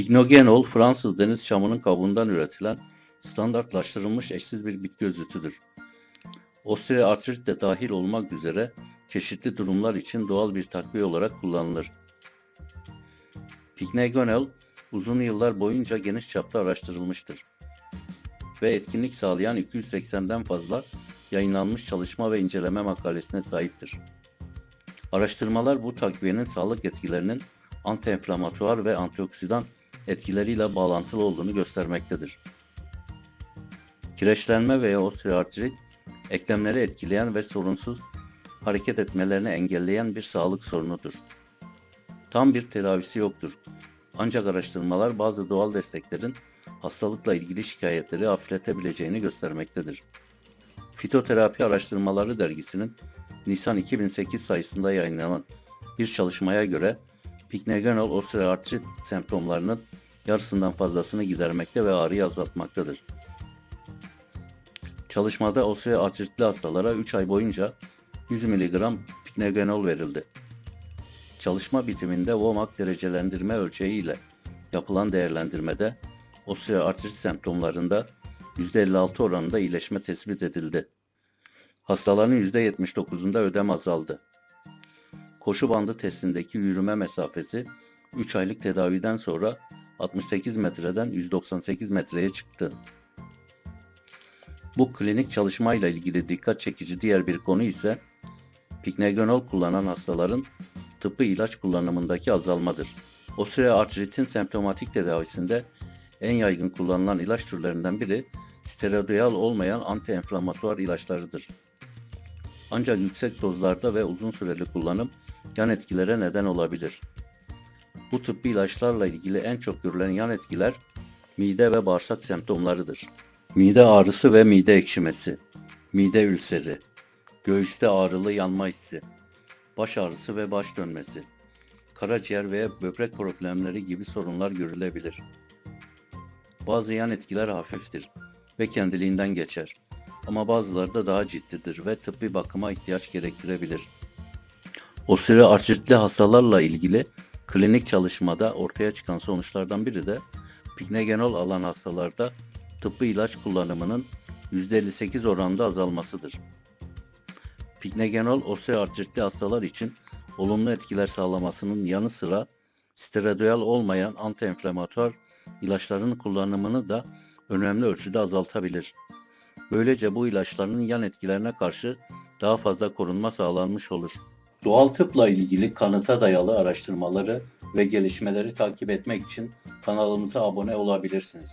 Pignogenol, Fransız deniz çamının kabuğundan üretilen standartlaştırılmış eşsiz bir bitki özütüdür. Osteoartrit de dahil olmak üzere çeşitli durumlar için doğal bir takviye olarak kullanılır. Pignogenol uzun yıllar boyunca geniş çapta araştırılmıştır ve etkinlik sağlayan 280'den fazla yayınlanmış çalışma ve inceleme makalesine sahiptir. Araştırmalar bu takviyenin sağlık etkilerinin antiinflamatuar ve antioksidan etkileriyle bağlantılı olduğunu göstermektedir. Kireçlenme veya osteoartrit, eklemleri etkileyen ve sorunsuz hareket etmelerini engelleyen bir sağlık sorunudur. Tam bir tedavisi yoktur. Ancak araştırmalar bazı doğal desteklerin hastalıkla ilgili şikayetleri hafifletebileceğini göstermektedir. Fitoterapi Araştırmaları dergisinin Nisan 2008 sayısında yayınlanan bir çalışmaya göre Pignegenol osteoartrit semptomlarının yarısından fazlasını gidermekte ve ağrıyı azaltmaktadır. Çalışmada osteoartritli hastalara 3 ay boyunca 100 mg Pignegenol verildi. Çalışma bitiminde WOMAC derecelendirme ölçeği ile yapılan değerlendirmede osteoartrit semptomlarında %56 oranında iyileşme tespit edildi. Hastaların %79'unda ödem azaldı. Koşu bandı testindeki yürüme mesafesi 3 aylık tedaviden sonra 68 metreden 198 metreye çıktı. Bu klinik çalışmayla ilgili dikkat çekici diğer bir konu ise Pignegenol kullanan hastaların tıbbi ilaç kullanımındaki azalmadır. Osteoartritin semptomatik tedavisinde en yaygın kullanılan ilaç türlerinden biri steroidal olmayan antiinflamatuar ilaçlarıdır. Ancak yüksek dozlarda ve uzun süreli kullanım yan etkilere neden olabilir. Bu tıbbi ilaçlarla ilgili en çok görülen yan etkiler mide ve bağırsak semptomlarıdır. Mide ağrısı ve mide ekşimesi, mide ülseri, göğüste ağrılı yanma hissi, baş ağrısı ve baş dönmesi, karaciğer veya böbrek problemleri gibi sorunlar görülebilir. Bazı yan etkiler hafiftir ve kendiliğinden geçer. Ama bazıları da daha ciddidir ve tıbbi bakıma ihtiyaç gerektirebilir. Osteoartritli hastalarla ilgili klinik çalışmada ortaya çıkan sonuçlardan biri de Pignegenol alan hastalarda tıbbi ilaç kullanımının %58 oranında azalmasıdır. Pignegenol osteoartritli hastalar için olumlu etkiler sağlamasının yanı sıra steroidal olmayan antiinflamatuar ilaçların kullanımını da önemli ölçüde azaltabilir. Böylece bu ilaçların yan etkilerine karşı daha fazla korunma sağlanmış olur. Doğal tıpla ilgili kanıta dayalı araştırmaları ve gelişmeleri takip etmek için kanalımıza abone olabilirsiniz.